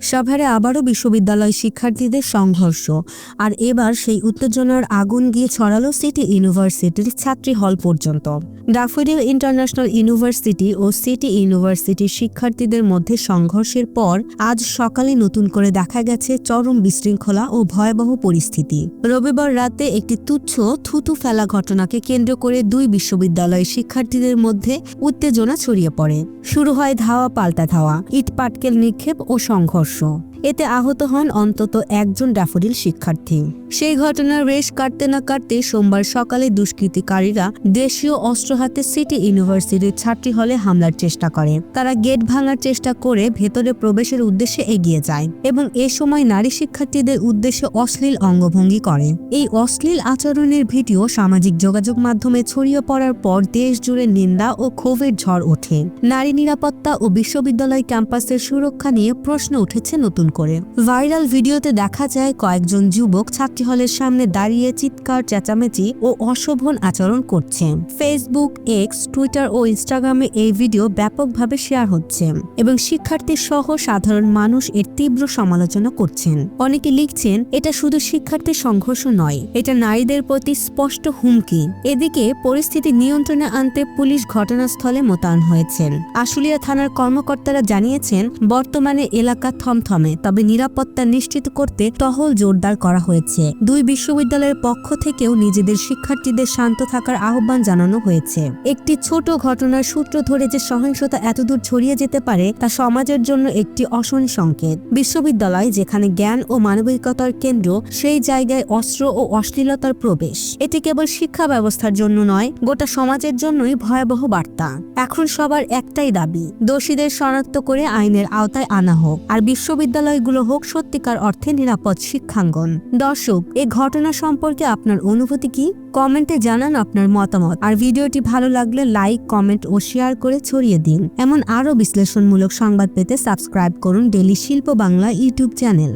সাভারে আবারও বিশ্ববিদ্যালয় শিক্ষার্থীদের সংঘর্ষ। আর এবার সেই উত্তেজনার আগুন গিয়ে ছড়ালো সিটি ইউনিভার্সিটির ছাত্রী হল পর্যন্ত। ডাফোডিল ইন্টারন্যাশনাল ইউনিভার্সিটি ও সিটি ইউনিভার্সিটির শিক্ষার্থীদের মধ্যে সংঘর্ষের পর আজ সকালে নতুন করে দেখা গেছে চরম বিশৃঙ্খলা ও ভয়াবহ পরিস্থিতি। রবিবার রাতে একটি তুচ্ছ, থুতু ফেলা ঘটনাকে কেন্দ্র করে দুই বিশ্ববিদ্যালয়ের শিক্ষার্থীদের মধ্যে উত্তেজনা ছড়িয়ে পড়ে। শুরু হয় ধাওয়া পাল্টা ধাওয়া ইট পাটকেল নিক্ষেপ ও সংঘর্ষ। এতে আহত হন অন্তত একজন ড্যাফোডিল শিক্ষার্থী। সেই ঘটনার রেশ কাটতে না কাটতে সোমবার সকালে দুষ্কৃতিকারীরা দেশীয় অস্ত্র হাতে সিটি ইউনিভার্সিটির ছাত্রী হলে হামলার চেষ্টা করে। তারা গেট ভাঙার চেষ্টা করে ভেতরে প্রবেশের উদ্দেশ্যে এগিয়ে যায় এবং এ সময় নারী শিক্ষার্থীদের উদ্দেশ্যে অশ্লীল অঙ্গভঙ্গি করে। এই অশ্লীল আচরণের ভিডিও সামাজিক যোগাযোগ মাধ্যমে ছড়িয়ে পড়ার পর দেশ জুড়ে নিন্দা ও ক্ষোভের ঝড় ওঠে। নারী নিরাপত্তা ও বিশ্ববিদ্যালয় ক্যাম্পাসের সুরক্ষা নিয়ে প্রশ্ন উঠেছে নতুন করে। ভাইরাল ভিডিওতে দেখা যায় কয়েকজন যুবক ছাত্রী হলের সামনে দাঁড়িয়ে চিৎকার, চেঁচামেচি ও অশোভন আচরণ করছে। ফেসবুক এক্স টুইটার ও ইনস্টাগ্রামে এই ভিডিও ব্যাপকভাবে শেয়ার হচ্ছে এবং শিক্ষার্থী সহ সাধারণ মানুষ এর তীব্র সমালোচনা করছেন। অনেকে লিখছেন, এটা শুধু শিক্ষার্থী সংঘর্ষ নয়, এটা নারীদের প্রতি স্পষ্ট হুমকি। এদিকে পরিস্থিতি নিয়ন্ত্রণে আনতে পুলিশ ঘটনাস্থলে মোতায়েন হয়েছেন। আশুলিয়া থানার কর্মকর্তারা জানিয়েছেন, বর্তমানে এলাকা থমথমে তবে নিরাপত্তা নিশ্চিত করতে টহল জোরদার করা হয়েছে। দুই বিশ্ববিদ্যালয়ের পক্ষ থেকেও নিজেদের শিক্ষার্থীদের শান্ত থাকার আহ্বান জানানো হয়েছে। একটি ছোট ঘটনার সূত্র ধরে যে সহিংসতা এতদূর ছড়িয়ে যেতে পারে, তা সমাজের জন্য একটি অশনি সংকেত। বিশ্ববিদ্যালয়, যেখানে জ্ঞান ও মানবিকতার কেন্দ্র, সেই জায়গায় অস্ত্র ও অশ্লীলতার প্রবেশ। এটি কেবল শিক্ষা ব্যবস্থার জন্য নয়, গোটা সমাজের জন্যই ভয়াবহ বার্তা। এখন সবার একটাই দাবি, দোষীদের শনাক্ত করে আইনের আওতায় আনা হোক। আর বিশ্ববিদ্যালয়গুলো হোক সত্যিকার অর্থে নিরাপদ শিক্ষাঙ্গন। দর্শক, এ ঘটনা সম্পর্কে আপনার অনুভূতি কি? কমেন্টে জানান আপনার মতামত। আর ভিডিওটি ভালো লাগলে লাইক, কমেন্ট ও শেয়ার করে ছড়িয়ে দিন। এমন আরও বিশ্লেষণমূলক সংবাদ পেতে সাবস্ক্রাইব করুন ডেলি শিল্প বাংলা ইউটিউব চ্যানেল।